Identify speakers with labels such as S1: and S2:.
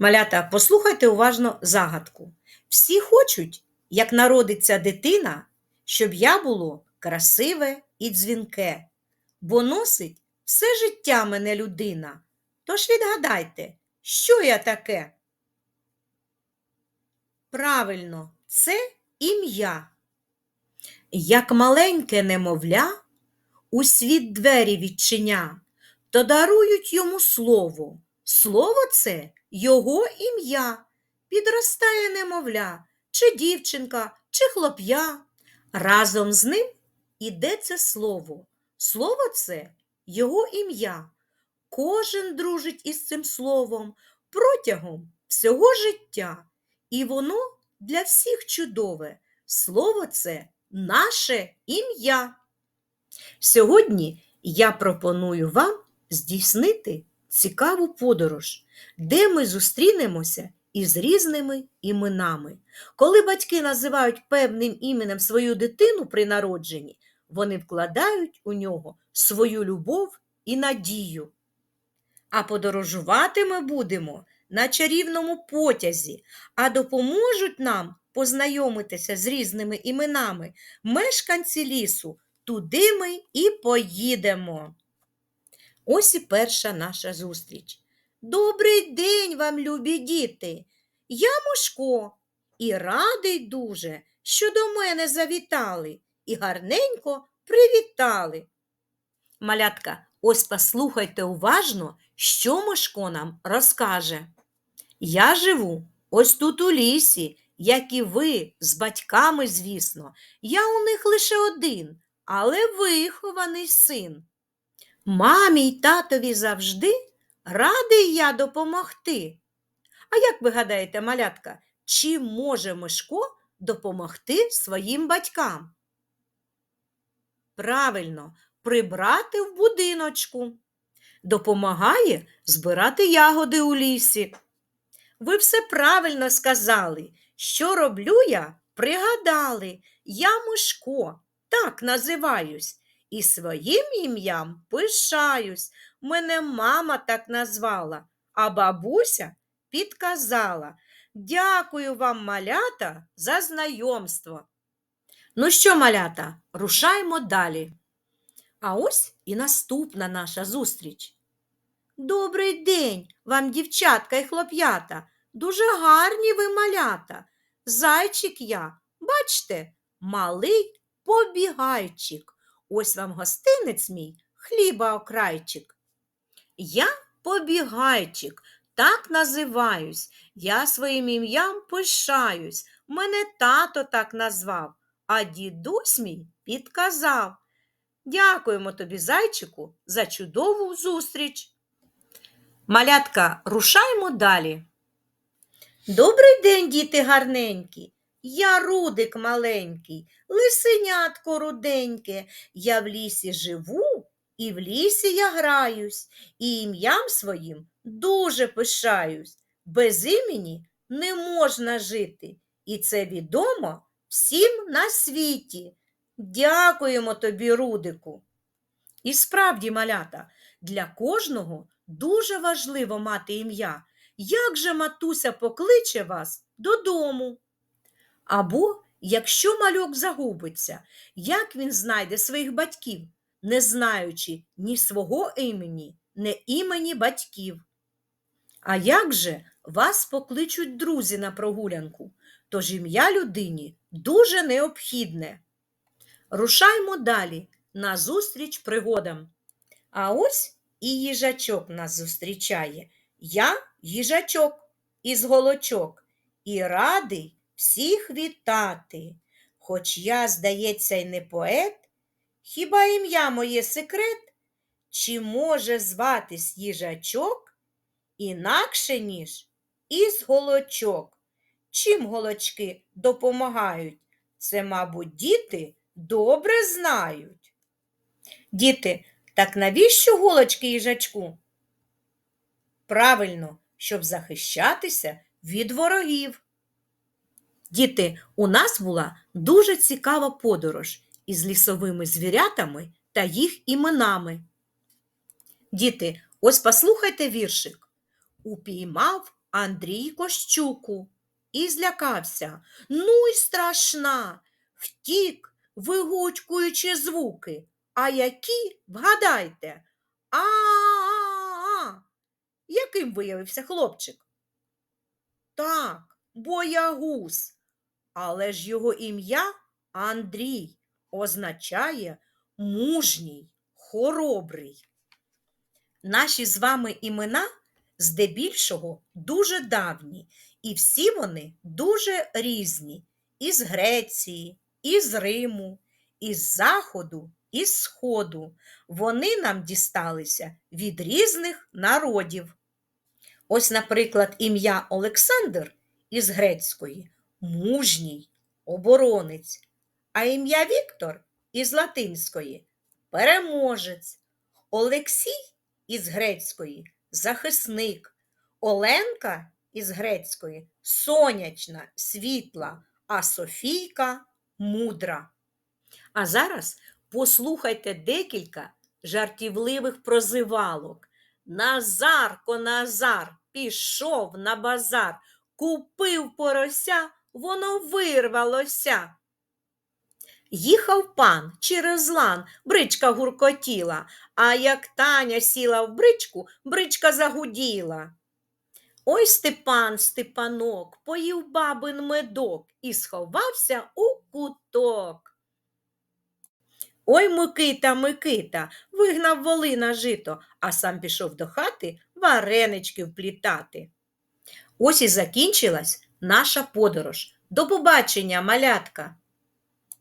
S1: Малята, послухайте уважно загадку. Всі хочуть, як народиться дитина, щоб я було красиве і дзвінке, бо носить все життя мене людина. Тож відгадайте, що я таке? Правильно, це ім'я. Як маленьке немовля у світ двері відчиня, то дарують йому слово. Слово це його ім'я. Підростає немовля, чи дівчинка, чи хлоп'я. Разом з ним іде це слово. Слово це його ім'я. Кожен дружить із цим словом протягом всього життя. І воно для всіх чудове. Слово це наше ім'я. Сьогодні я пропоную вам здійснити цікаву подорож, де ми зустрінемося із різними іменами. Коли батьки називають певним іменем свою дитину при народженні, вони вкладають у нього свою любов і надію. А подорожувати ми будемо на чарівному потязі, а допоможуть нам познайомитися з різними іменами мешканці лісу. Туди ми і поїдемо. Ось і перша наша зустріч. Добрий день вам, любі діти! Я Мошко і радий дуже, що до мене завітали і гарненько привітали. Малятка, ось послухайте уважно, що Мошко нам розкаже. Я живу ось тут у лісі, як і ви, з батьками, звісно. Я у них лише один, але вихований син. Мамі й татові завжди радий я допомогти. А як ви гадаєте, малятка, чи може Мишко допомогти своїм батькам? Правильно, прибрати в будиночку. Допомагає збирати ягоди у лісі. Ви все правильно сказали. Що роблю я? Пригадали. Я Мишко, так називаюсь. І своїм ім'ям пишаюсь. Мене мама так назвала, а бабуся підказала. Дякую вам, малята, за знайомство. Ну що, малята, рушаймо далі. А ось і наступна наша зустріч. Добрий день вам, дівчатка і хлоп'ята. Дуже гарні ви малята. Зайчик я, бачте, малий побігайчик. Ось вам гостинець мій, хліба окрайчик. Я побігайчик, так називаюсь. Я своїм ім'ям пишаюсь. Мене тато так назвав, а дідусь мій підказав. Дякуємо тобі, зайчику, за чудову зустріч. Малятка, рушаймо далі. Добрий день, діти гарненькі. Я рудик маленький, лисенятко руденьке. Я в лісі живу і в лісі я граюсь, і ім'ям своїм дуже пишаюсь. Без імені не можна жити, і це відомо всім на світі. Дякуємо тобі, Рудику. І справді, малята, для кожного дуже важливо мати ім'я. Як же матуся покличе вас додому? Або, якщо малюк загубиться, як він знайде своїх батьків, не знаючи ні свого імені, ні імені батьків? А як же вас покличуть друзі на прогулянку? Тож ім'я людині дуже необхідне. Рушаймо далі на зустріч пригодам. А ось і їжачок нас зустрічає. Я їжачок із голочок і радий всіх вітати. Хоч я, здається, й не поет, хіба ім'я моє секрет? Чи може зватись їжачок інакше, ніж із голочок? Чим голочки допомагають? Це, мабуть, діти добре знають. Діти, так навіщо голочки їжачку? Правильно, щоб захищатися від ворогів. Діти, у нас була дуже цікава подорож із лісовими звірятами та їх іменами. Діти, ось послухайте віршик. Упіймав Андрійко щуку і злякався. Ну й страшна. Втік, вигучкуючи звуки. А які, вгадайте? А-а-а. Яким виявився хлопчик? Так, боягуз. Але ж його ім'я Андрій означає мужній, хоробрий. Наші з вами імена здебільшого дуже давні, і всі вони дуже різні із Греції, із Риму, із Заходу, із Сходу. Вони нам дісталися від різних народів. Ось, наприклад, ім'я Олександр із грецької мужній, оборонець, а ім'я Віктор із латинської переможець, Олексій із грецької захисник, Оленка із грецької сонячна, світла, а Софійка мудра. А зараз послухайте декілька жартівливих прозивалок. Назарко, Назар пішов на базар, купив порося, воно вирвалося. Їхав пан через лан, бричка гуркотіла, а як Таня сіла в бричку, бричка загуділа. Ой Степан, Степанок, поїв бабин медок і сховався у куток. Ой, Микита, Микита, вигнав воли на жито, а сам пішов до хати варенички вплітати. Ось і закінчилась наша подорож. До побачення, малятка!